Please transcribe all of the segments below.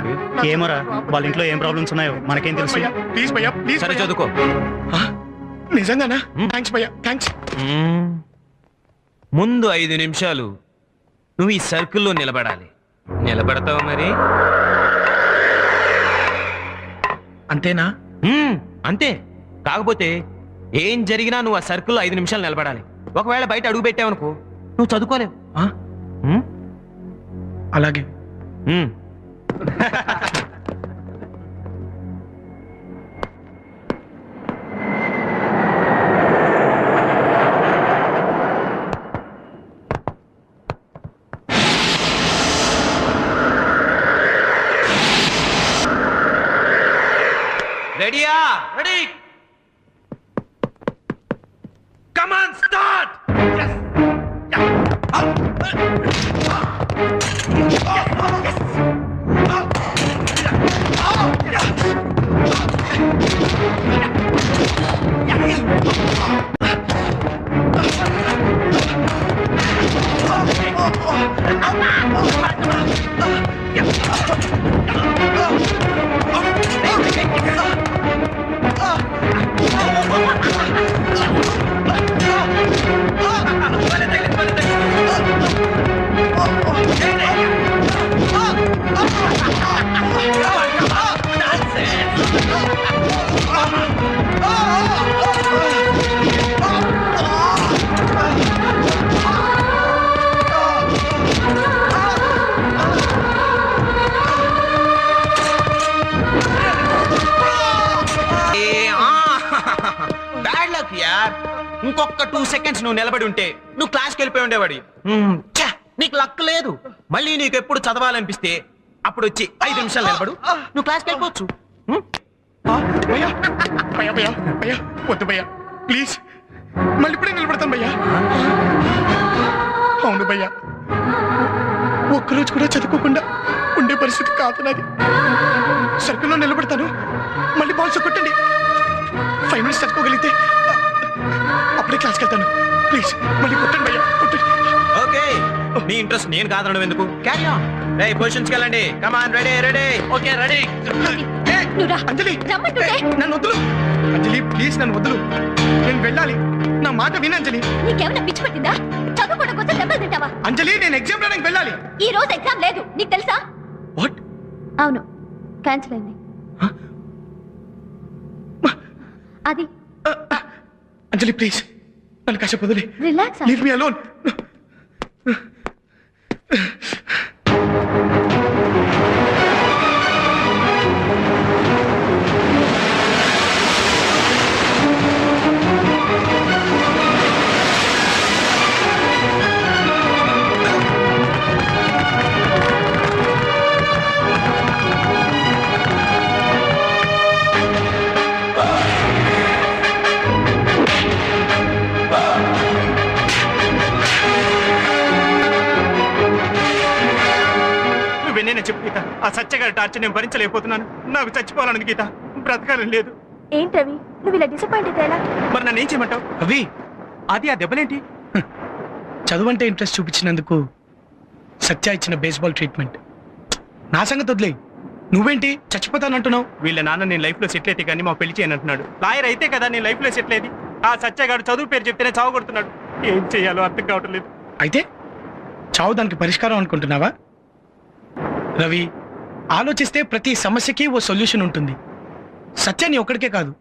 వాడు ఏమోరా వాళ్ళ ఇంట్లో ఏం ప్రాబ్లమ్స్ ఉన్నాయో మనకేం తెలుసు. ప్లీజ్ భయ్యా ప్లీజ్ సరే చదువుకో. నిజంగానా. థ్యాంక్స్ భయ్యా థ్యాంక్స్. ముందు ఐదు నిమిషాలు నువ్వు ఈ సర్కిల్లో నిలబడాలి. నిలబడతావు మరి? అంతేనా. అంతే. కాకపోతే ఏం జరిగినా నువ్వు ఆ సర్కిల్లో ఐదు నిమిషాలు నిలబడాలి. ఒకవేళ బయట అడుగు పెట్టావనుకో నువ్వు చదువుకోలేవు? అలాగే. ரெடியா ரெடி ah? టూ సెకండ్స్ నువ్వు నిలబడి ఉంటే నువ్వు క్లాస్కి వెళ్ళిపోయి ఉండేవాడి. ఛ, నీకు లక్ లేదు. మళ్ళీ నీకు ఎప్పుడు చదవాలనిపిస్తే అప్పుడు వచ్చి ఐదు నిమిషాలు నిలబడు. నువ్వు క్లాస్కి వెళ్ళిపోవచ్చు. భయ్యా. వద్దు భయ్యా. ప్లీజ్ మళ్ళీ ఇప్పుడే నిలబడతాను భయ్యా. అవును భయ్యా. ఒక్కరోజు కూడా చదువుకోకుండా ఉండే పరిస్థితి కాదు నాది. సర్కిల్లో నిలబడతాను. మళ్ళీ బాల్స్ కొట్టండి. ఫైవ్ మినిట్స్ చదువుకోగలిగితే అప్పుడే క్లాస్కి వెళ్తాను. ప్లీజ్ మళ్ళీ కొట్టండి భయ్యా కొట్టండి. ఓకే. నీ ఇంట్రెస్ట్ నేను కాదనడం ఎందుకు? క్యారీ ఆన్ రే పొజిషన్స్కి వెళ్ళండి. Come on ready ready okay ready Anjali నన్ను వదులు. అంజలి ప్లీజ్ నన్ను వదులు. నేను వెళ్ళాలి. నా మాట విను అంజలి. నీకేమైనా పిచ్చి పట్టిందా? చదువుకోవడం కోసం దెబ్బలు తింటావా? అంజలి నేను ఎగ్జామ్ రాయడానికి వెళ్ళాలి. ఈ రోజు ఎగ్జామ్ లేదు. నీకు తెలుసా? వాట్ అవును. క్యాన్సిల్ అయింది. అది. అంజలి ప్లీజ్ నన్ను కాసేపు వదిలే. Relax leave me alone torture నేను భరించలేకపోతున్నాను. నాకు చచ్చిపోవాలని గీత. బ్రతకాలని లేదు. ఏంటవి నువ్వు ఇలా డిసప్పాయింట్ అయితే ఎలా? మరి నన్ను ఏం చేయమంటావు? అవి అది ఆ దెబ్బలేంటి? చదువు అంటే ఇంట్రెస్ట్ చూపించినందుకు సత్య ఇచ్చిన బేస్బాల్ ట్రీట్మెంట్ నా సంగతి వదిలే నువ్వేంటి? చచ్చిపోతానంటున్నావు? వీళ్ళ నాన్న నేను లైఫ్లో సెటిల్ అయితే కానీ మా పెళ్ళి చేయను అంటున్నాడు. లాయర్ అయితే కదా నేను లైఫ్లో సెటిల్ అయ్యేది. ఆ సత్యగాడు చదువు పేరు చెప్తేనే చావగొడుతున్నాడు ఏం చేయాలో అర్థం కావటం లేదు అయితే చావు దానికి పరిష్కారం అనుకుంటున్నావా? రవి ఆలోచిస్తే ప్రతి సమస్యకి ఓ సొల్యూషన్ ఉంటుంది. సత్యాన్ని ఒక్కడికే కాదు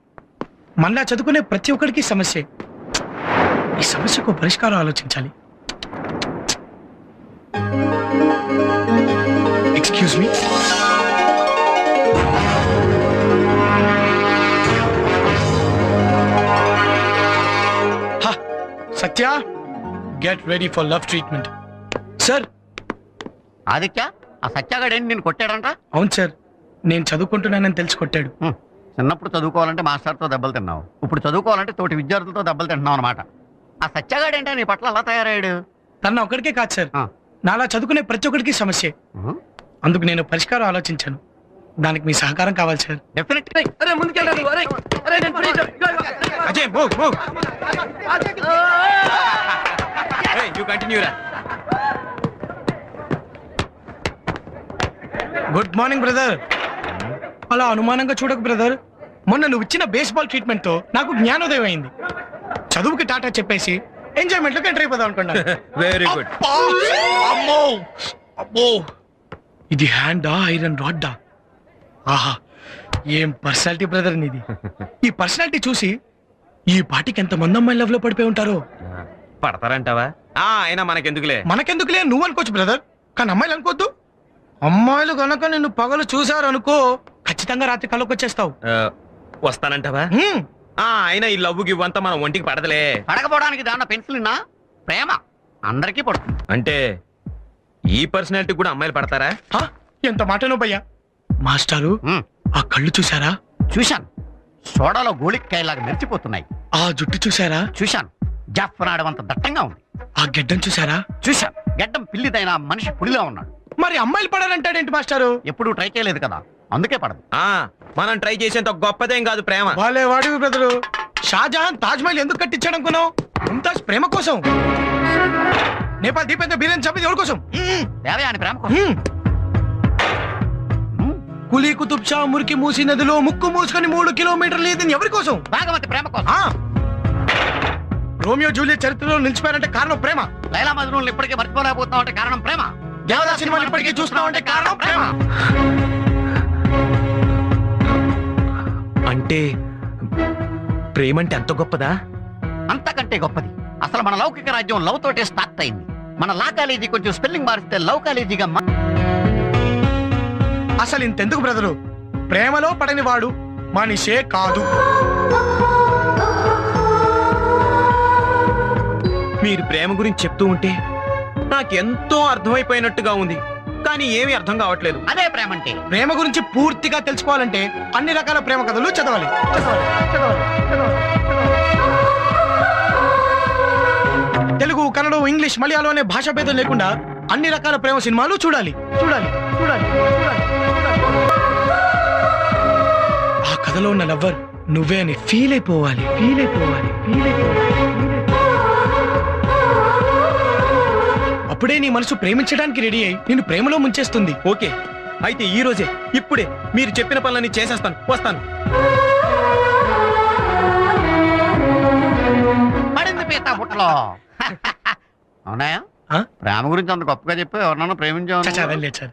మళ్ళా చదువుకునే ప్రతి ఒక్కడికి సమస్యే. ఈ సమస్యకు పరిష్కారం ఆలోచించాలి. Excuse me Satya? Get ready for love treatment sir! Aditya? ఆ సత్యాగాడేంటి నేను కొట్టాడంట? అవును సార్ నేను చదువుకుంటున్నానని తెలిసి కొట్టాడు. హ్మ్. చిన్నప్పుడు చదువుకోవాలంటే మాస్టర్తో దెబ్బలు తిన్నావు. ఇప్పుడు చదువుకోవాలంటే తోటి విద్యార్థులతో దెబ్బలు తింటున్నావు అనమాట ఆ సత్యాగాడేంటే నీ పట్ల అలా తయారయ్యాడు? తన ఒక్కడికే కాదు సార్ ఆ. నాలా చదువుకునే ప్రతి ఒక్కడికి సమస్యే. హ్మ్. అందుకు నేను పరిష్కారం ఆలోచించాను. దానికి మీ సహకారం కావాలి sir. Definite Ajay move move you continue రా. గుడ్ మార్నింగ్ బ్రదర్ అలా అనుమానంగా చూడకు బ్రదర్ మొన్న నువ్వు ఇచ్చిన బేస్బాల్ ట్రీట్మెంట్తో నాకు జ్ఞానోదయం అయింది. చదువుకి టాటా చెప్పేసి ఎంజాయ్మెంట్లోకి ఎంటర్ అయిపోదాం అనుకున్నాను. Very good! అమ్మో! అబ్బో! ఇది హ్యాండా ఐరన్ రాడ్డా ఆహా! ఏం పర్సనాలిటీ బ్రదర్ నీది? ఈ పర్సనాలిటీ చూసి ఈ పాటికి ఎంత మంది అమ్మాయి లవ్లో పడిపోయి ఉంటారో? పడతారంటావా? ఆ అయినా మనకెందుకులే? మనకెందుకులే? నువ్వు అనుకోవచ్చు బ్రదర్ కానీ అమ్మాయిలు అనుకోవద్దు. అమ్మాయిలు గనక నిన్ను పగలు చూసారు అనుకో ఖచ్చితంగా రాత్రి కళ్ళకి వచ్చేస్తావు. వస్తానంటావా. ఆ అయినా ఈ లవ్వు గివ్వంతా మన ఒంటికి పడదలే. పడకపోవడానికి దాన్న పెన్సిల్ ప్రేమ అందరికీ పడుతుంది. అంటే ఈ పర్సనాలిటీ కూడా అమ్మాయిలు పడతారా? ఎంత మాటనో భయ్యా. మాస్టారు ఆ కళ్ళు చూసారా చూశాను. సోడాలో గోళిక్కాయలాగా మెరిచిపోతున్నాయి. ఆ జుట్టు చూసారా చూశాను. జాఫ్నాడం అంత దట్టంగా ఉంది. ఆ గెడ్డం చూసారా చూశాను. గడ్డం పిల్లిదైన మనిషి పులిలా ఉన్నాడు. మరి అమ్మాయిలు పడాలంటాడేంటి మాస్టారు? ఎప్పుడూ ట్రై చేయలేదు కదా. అందుకే పడదు. ఆ మనం ట్రై చేసేంత గొప్పదేం కాదు ప్రేమ. వాళ్ళే వాడివి బ్రదరు. షాజహాన్ తాజ్ మహల్ ఎందుకు కట్టించాడు అనుకున్నావు ముంతాజ్ ప్రేమ కోసం. నేపాల్ దీపేంద్ర బీరేన్ చంపేది ఎవరి కోసం. దేవయాని ప్రేమ కోసం. కులీ కుతుబ్ షా మురికి మూసి నదిలో ముక్కు మూసుకొని మూడు కిలోమీటర్లు ఇది ఎవరి కోసం? భాగవతి ప్రేమ కోసం. ఆ. రోమియో జూలియట్ చరిత్రలో నిలిచిపోయారంటే కారణం ప్రేమ. లైలా మజ్నూన్ ఇప్పటికే మర్చిపోలేకపోతున్నాం అంటే కారణం ప్రేమ. దేవదా సినిమాలు ఇప్పటికీ చూస్తున్నాం అంటే కారణం ప్రేమ. అంటే ప్రేమ అంటే ఎంత గొప్పదా? అంతకంటే గొప్పది. అసలు మన లౌకిక రాజ్యం లవ్ తోటే స్టార్ట్ అయింది. మన లా కాలేజీ కొంచెం స్పెల్లింగ్ మారిస్తే లవ్ కాలేజీగా అసలు ఇంతెందుకు బ్రదరు? ప్రేమలో పడని వాడు మనిషే కాదు. మీరు ప్రేమ గురించి చెప్తూ ఉంటే నాకెంతో అర్థమైపోయినట్టుగా ఉంది. కానీ ఏమీ అర్థం కావట్లేదు. అదే ప్రేమ అంటే ప్రేమ గురించి పూర్తిగా తెలుసుకోవాలంటే అన్ని రకాల ప్రేమ కథలు చదవాలి. తెలుగు కన్నడం ఇంగ్లీష్ మలయాళం అనే భాష భేదం లేకుండా అన్ని రకాల ప్రేమ సినిమాలు చూడాలి. చూడాలి చూడాలి చూడాలి, చూడాలి. ఆ కథలో ఉన్న లవ్వర్ నువ్వే అని ఫీల్ అయిపోవాలి. ఫీల్ అయిపోవాలి ఫీల్ అయిపోవాలి. అప్పుడే నీ మనసు ప్రేమించడానికి రెడీ అయి నిన్ను ప్రేమలో ముంచేస్తుంది. ఓకే. అయితే ఈ రోజే ఇప్పుడే మీరు చెప్పిన పనులన్నీ చేసేస్తాను. వస్తాను. పడింది పీత బుట్టలో. అవునాయా ఆ? ప్రేమ గురించి అంత గొప్పగా చెప్పి ఎవరినన్నా ప్రేమించావు చచ్చా వెళ్ళలేదు సార్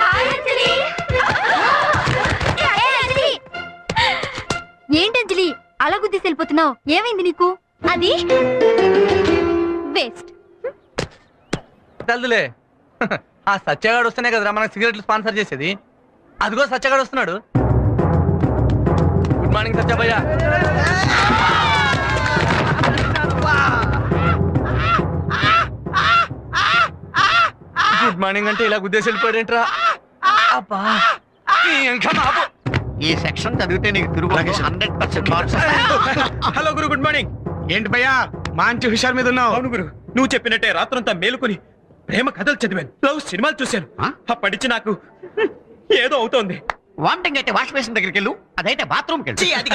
హాయ్ అంజలి. ఏ అంజలి. ఏంటి అంజలి? అలా గుద్దేసి వెళ్ళిపోతున్నావు. ఏమైంది నీకు? అది? వేస్ట్. తెల్దులే ఆ సత్యగాడు వస్తేనే కదరా మనకు సిగరెట్లు స్పాన్సర్ చేసేది? అదిగో సత్యగాడు వస్తున్నాడు. గుడ్ మార్నింగ్ సత్యభయ్య మార్నింగ్ అంటే ఇలా గుద్దేసి వెళ్ళిపోయాడేంట్రా? అబ్బా. ఇంకా మాపు. ఈ సెక్షన్ చదివితే నీకు తిరుగు. అలాగే sir. Hundred percent marks hello గురు గుడ్ మార్నింగ్. ఏంటి భయ్యా? మంచి హుషార్ మీద ఉన్నావు. అవును గురు. నువ్వు చెప్పినట్టే రాత్రంతా మేలుకొని ప్రేమ కథలు చదివాను. లవ్ సినిమాలు చూశాను. ఆ? అప్పటి నుంచి నాకు ఏదో అవుతోంది. వామిటింగ్ అయితే వాష్ బేసిన్ దగ్గరికి వెళ్ళు. అదైతే బాత్రూమ్కి వెళ్ళు.